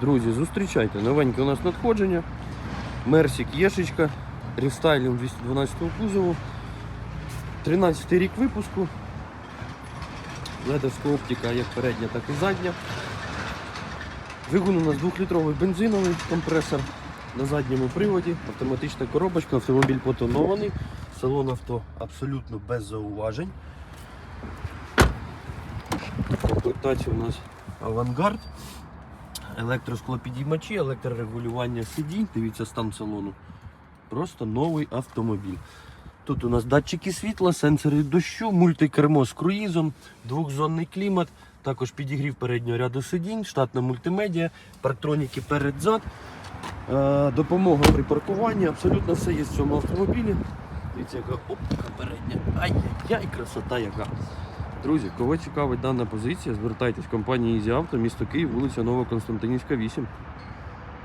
Друзі, зустрічайте. Новеньке у нас надходження. Мерсік Єшечка. Рестайлінг 212 кузову. 13 рік випуску. Ледовська оптика як передня, так і задня. Двигун у нас 2-літровий бензиновий компресор на задньому приводі, автоматична коробочка, автомобіль потонований, салон авто абсолютно без зауважень. Комплектація у нас авангард, електросклопідіймачі, електрорегулювання сидінь, дивіться стан салону. Просто новий автомобіль. Тут у нас датчики світла, сенсори дощу, мультикермо з круїзом, двохзонний клімат, також підігрів переднього ряду сидінь, штатна мультимедіа, парктроніки перед-зад, е, допомога при паркуванні, абсолютно все є в цьому автомобілі. Дивіться, яка оптика передня. Ай-яй-яй, красота яка. Друзі, кого цікавить дана позиція, звертайтесь в компанії Ізі Авто, місто Київ, вулиця Новоконстантинівська, 8.